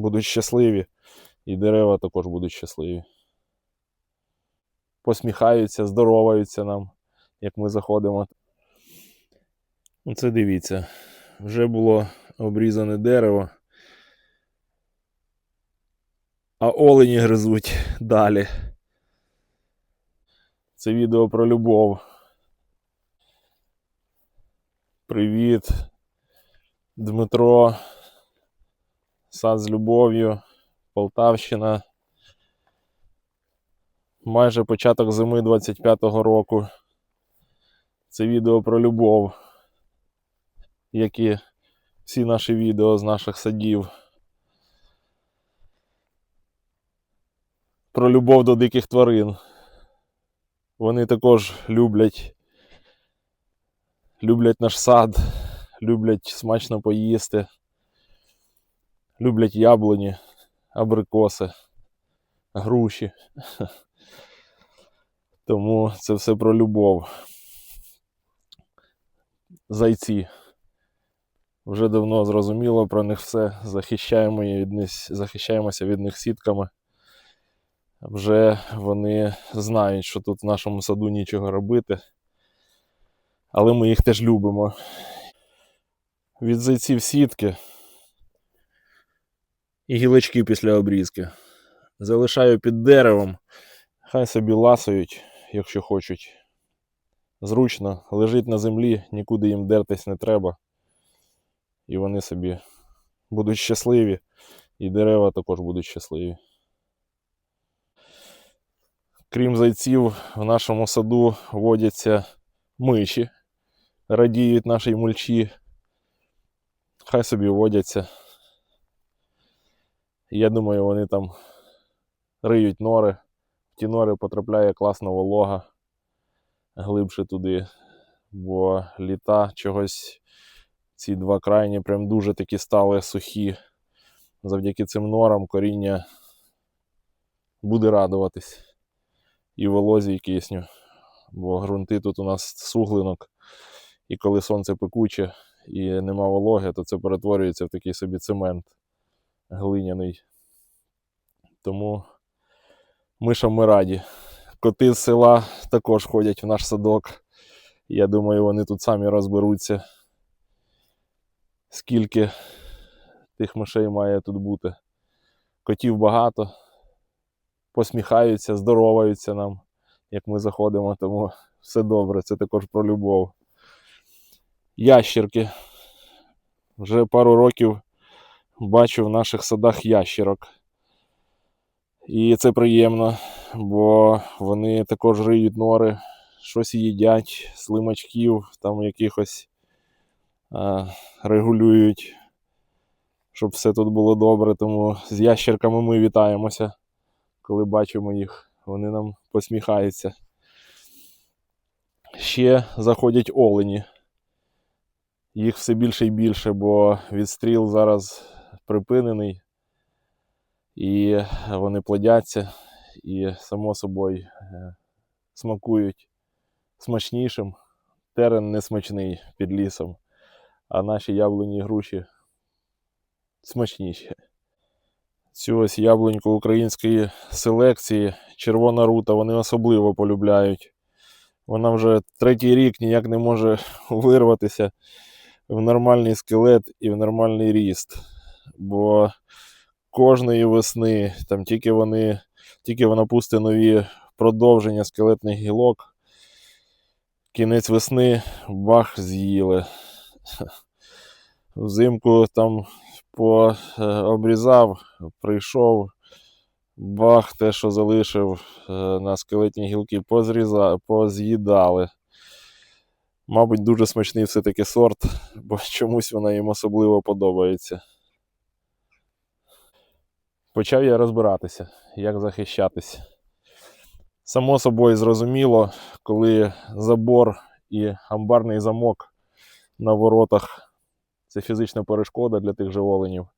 будуть щасливі, і дерева також будуть щасливі. Посміхаються, здороваються нам, як ми заходимо. Оце дивіться, вже було обрізане дерево, а олені гризуть далі. Це відео про любов. Привіт, Дмитро. Сад з любов'ю, Полтавщина. Майже початок зими 25-го року. Це відео про любов, як і всі наші відео з наших садів. Про любов до диких тварин. Вони також люблять, люблять наш сад, люблять смачно поїсти, люблять яблуні, абрикоси, груші. Тому це все про любов. Зайці. Вже давно зрозуміло про них все. Захищаємо від них, захищаємося від них сітками. Вже вони знають, що тут в нашому саду нічого робити. Але ми їх теж любимо. Від зайців сітки і гілочки після обрізки. Залишаю під деревом. Хай собі ласують, якщо хочуть. Зручно, лежить на землі, нікуди їм дертись не треба. І вони собі будуть щасливі, і дерева також будуть щасливі. Крім зайців, в нашому саду водяться миші, радіють нашій мульчі. Хай собі водяться. Я думаю, вони там риють нори. В ті нори потрапляє класна волога глибше туди, бо літа чогось ці два крайні прям дуже такі стали сухі. Завдяки цим норам коріння буде радуватись і волозі, і кисню. Бо ґрунти тут у нас суглинок, і коли сонце пекуче і нема вологи, то це перетворюється в такий собі цемент глиняний. Тому мишам ми раді. Коти з села також ходять в наш садок. Я думаю, вони тут самі розберуться, скільки тих мишей має тут бути. Котів багато, посміхаються, здороваються нам, як ми заходимо, тому все добре, це також про любов. Ящірки. Вже пару років бачу в наших садах ящірок. І це приємно, бо вони також риють нори, щось їдять, слимачків там якихось а, регулюють, щоб все тут було добре. Тому з ящерками ми вітаємося, коли бачимо їх. Вони нам посміхаються. Ще заходять олені. Їх все більше і більше, бо відстріл зараз припинений. І вони плодяться і, само собою, е, смакують смачнішим. Терен не смачний під лісом, а наші яблуні і груші смачніші. Цю ось яблуньку української селекції червона рута вони особливо полюбляють. Вона вже третій рік ніяк не може вирватися в нормальний скелет і в нормальний ріст. Бо кожної весни, там тільки вони, тільки вона пустить нові продовження скелетних гілок. Кінець весни бах з'їли. Взимку там пообрізав, прийшов, бах, те, що залишив е, на скелетні гілки, позріза, поз'їдали. Мабуть, дуже смачний все-таки сорт, бо чомусь вона їм особливо подобається. Почав я розбиратися, як захищатись. Само собою зрозуміло, коли забор і амбарний замок на воротах це фізична перешкода для тих же оленів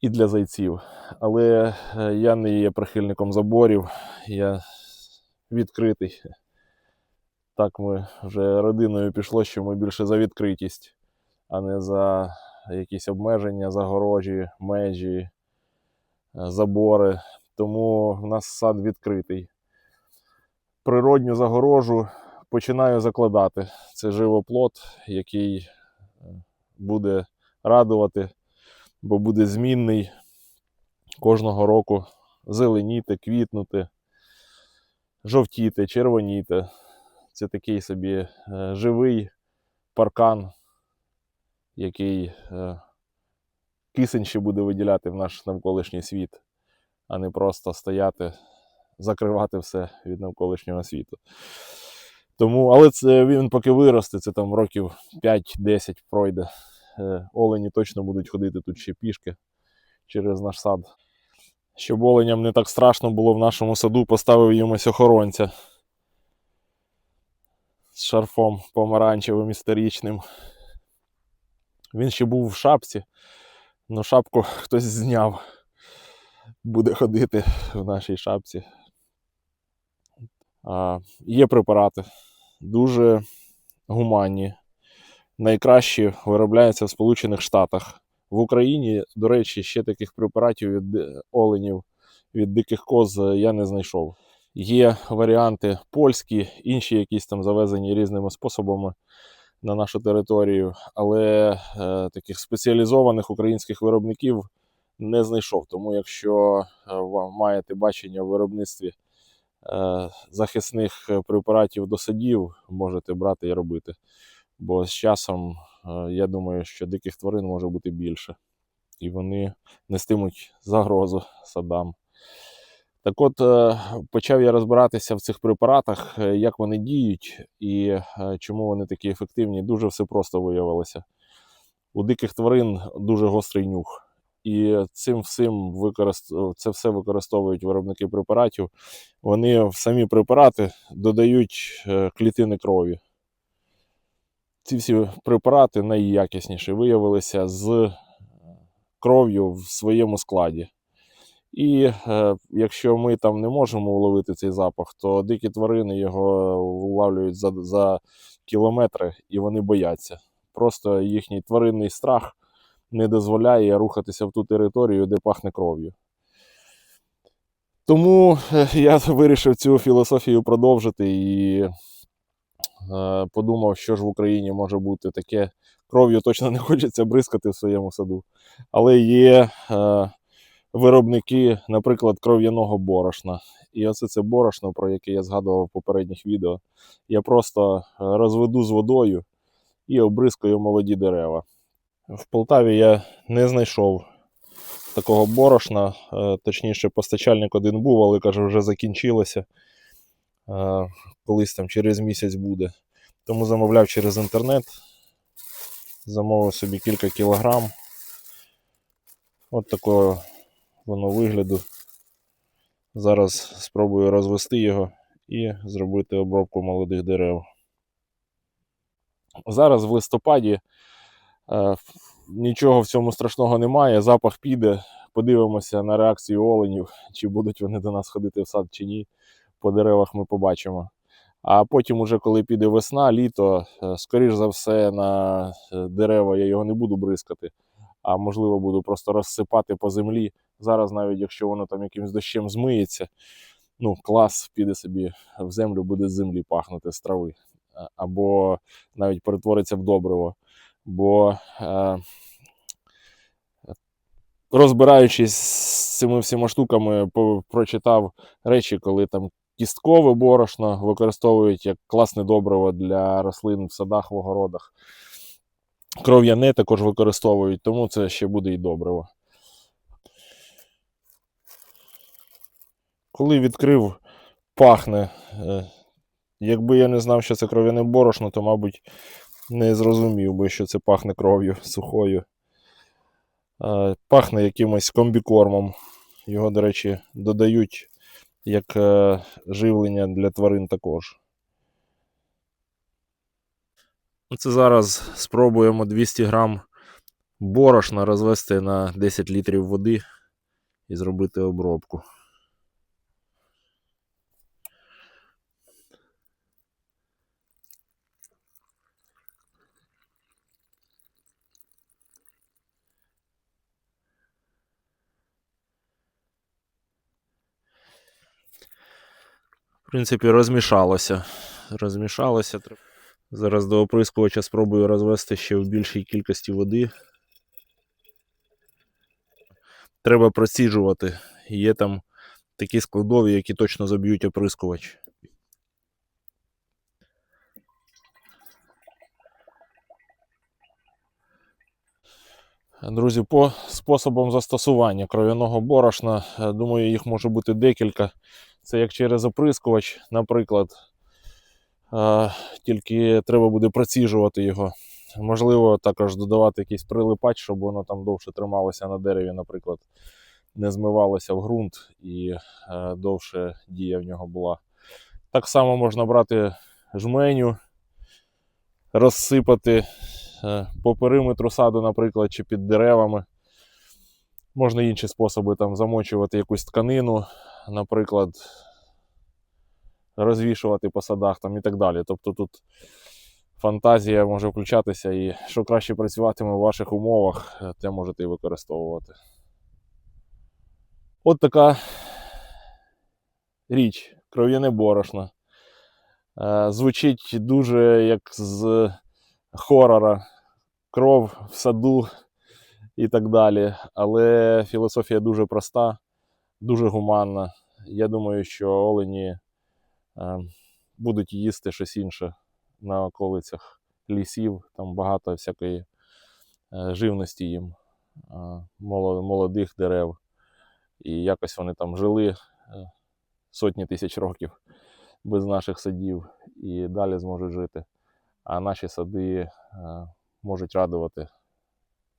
і для зайців. Але е, я не є прихильником заборів, я відкритий. Так ми вже родиною пішло, що ми більше за відкритість, а не за якісь обмеження, загорожі, межі, забори. Тому в нас сад відкритий. Природню загорожу починаю закладати. Це живоплод, який е, буде радувати, бо буде змінний кожного року зеленіти, квітнути, жовтіти, червоніти. Це такий собі е, живий паркан, який е, кисень ще буде виділяти в наш навколишній світ, а не просто стояти, закривати все від навколишнього світу. Тому, але це він поки виросте, це там років 5-10 пройде. Е, Олені точно будуть ходити тут ще пішки через наш сад. Щоб оленям не так страшно було в нашому саду, поставив йомусь охоронця з шарфом помаранчевим історичним. Він ще був в шапці, але шапку хтось зняв. Буде ходити в нашій шапці. А, є препарати, дуже гуманні. Найкращі виробляються в Сполучених Штатах. В Україні, до речі, ще таких препаратів від оленів від диких коз я не знайшов. Є варіанти польські, інші якісь там завезені різними способами на нашу територію, але е, таких спеціалізованих українських виробників не знайшов. Тому, якщо е, ви маєте бачення в виробництві е, захисних препаратів до садів, можете брати і робити. Бо з часом е, я думаю, що диких тварин може бути більше, і вони нестимуть загрозу садам. Так от, е, почав я розбиратися в цих препаратах, е, як вони діють і е, чому вони такі ефективні. Дуже все просто виявилося. У диких тварин дуже гострий нюх. І цим всім використ... це все використовують виробники препаратів. Вони в самі препарати додають клітини крові. Ці всі препарати найякісніші виявилися з кров'ю в своєму складі. І е, якщо ми там не можемо уловити цей запах, то дикі тварини його улавлюють за, за кілометри і вони бояться. Просто їхній тваринний страх не дозволяє рухатися в ту територію, де пахне кров'ю. Тому е, я вирішив цю філософію продовжити і е, подумав, що ж в Україні може бути таке. Кров'ю точно не хочеться бризкати в своєму саду. Але є е, виробники, наприклад, кров'яного борошна. І оце це борошно, про яке я згадував в попередніх відео. Я просто е, розведу з водою і обризкаю молоді дерева. В Полтаві я не знайшов такого борошна. е, Точніше, постачальник один був, але каже, вже закінчилося. Е, Колись там через місяць буде. Тому замовляв через інтернет. Замовив собі кілька кілограм. От такого воно вигляду. Зараз спробую розвести його і зробити обробку молодих дерев. Зараз в листопаді е, нічого в цьому страшного немає. Запах піде. Подивимося на реакцію оленів, чи будуть вони до нас ходити в сад чи ні. По деревах ми побачимо. А потім, уже коли піде весна, літо, е, скоріш за все, на е, дерева я його не буду бризкати, а можливо буду просто розсипати по землі. Зараз, навіть якщо воно там якимось дощем змиється, ну, клас піде собі в землю, буде з землі пахнути з трави. Або навіть перетвориться в добриво. Бо е, розбираючись з цими всіма штуками, прочитав речі, коли там кісткове борошно використовують як класне добриво для рослин в садах, в огородах. Кров'яне також використовують, тому це ще буде і добриво. Коли відкрив, пахне. Е, Якби я не знав, що це кров'яне борошно, то, мабуть, не зрозумів би, що це пахне кров'ю сухою. Е, Пахне якимось комбікормом. Його, до речі, додають як е, живлення для тварин також. Це зараз спробуємо 200 грам борошна розвести на 10 літрів води і зробити обробку. В принципі, розмішалося. Розмішалося. Зараз до оприскувача спробую розвести ще в більшій кількості води. Треба проціджувати. Є там такі складові, які точно заб'ють оприскувач. Друзі, по способам застосування кров'яного борошна, е, думаю, їх може бути декілька. Це як через оприскувач, наприклад. Тільки треба буде проціжувати його. Можливо, також додавати якийсь прилипач, щоб воно там довше трималося на дереві, наприклад, не змивалося в ґрунт і е, довше дія в нього була. Так само можна брати жменю, розсипати е, по периметру саду, наприклад, чи під деревами. Можна інші способи там замочувати якусь тканину, наприклад, розвішувати по садах там і так далі. Тобто тут фантазія може включатися і що краще працюватиме в ваших умовах, е, те можете і використовувати. От така річ, кров'яне борошно. Е, Звучить дуже як з хорора, кров в саду і так далі. Але філософія дуже проста, дуже гуманна. Я думаю, що олені будуть їсти щось інше на околицях лісів, там багато всякої е, живності їм, е, молодих дерев. І якось вони там жили е, сотні тисяч років без наших садів і далі зможуть жити. А наші сади е, можуть радувати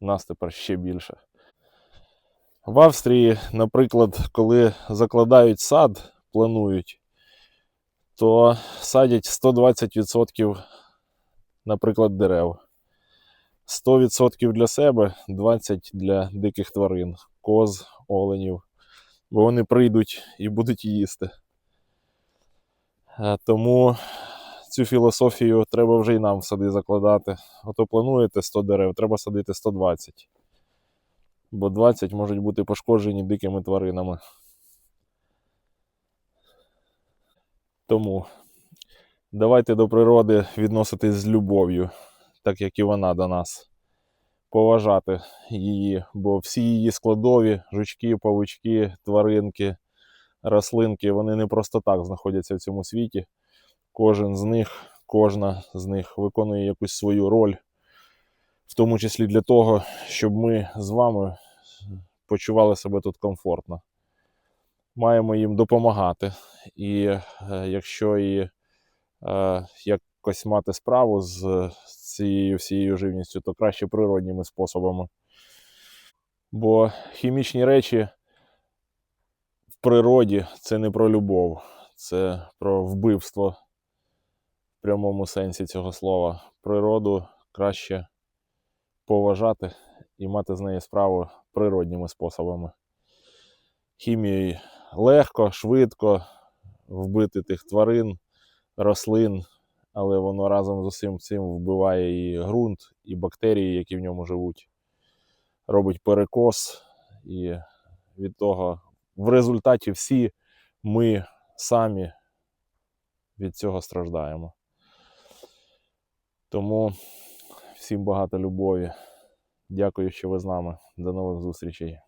нас тепер ще більше. В Австрії, наприклад, коли закладають сад, планують, то садять 120%, наприклад, дерев. 100% для себе, 20% для диких тварин, коз, оленів. Бо вони прийдуть і будуть їсти. Е, Тому цю філософію треба вже і нам в сади закладати. Ото плануєте 100 дерев, треба садити 120. Бо 20 можуть бути пошкоджені дикими тваринами. Тому давайте до природи відноситись з любов'ю, так як і вона до нас. Поважати її, бо всі її складові, жучки, павучки, тваринки, рослинки, вони не просто так знаходяться в цьому світі. Кожен з них, кожна з них виконує якусь свою роль, в тому числі для того, щоб ми з вами почували себе тут комфортно. Маємо їм допомагати. І е, якщо і е, якось мати справу з цією всією живністю, то краще природніми способами. Бо хімічні речі в природі це не про любов, це про вбивство в прямому сенсі цього слова. Природу краще поважати і мати з нею справу природніми способами. Хімією легко, швидко вбити тих тварин, рослин, але воно разом з усім цим вбиває і ґрунт, і бактерії, які в ньому живуть, робить перекос, і від того в результаті всі ми самі від цього страждаємо. Тому всім багато любові. Дякую, що ви з нами. До нових зустрічей.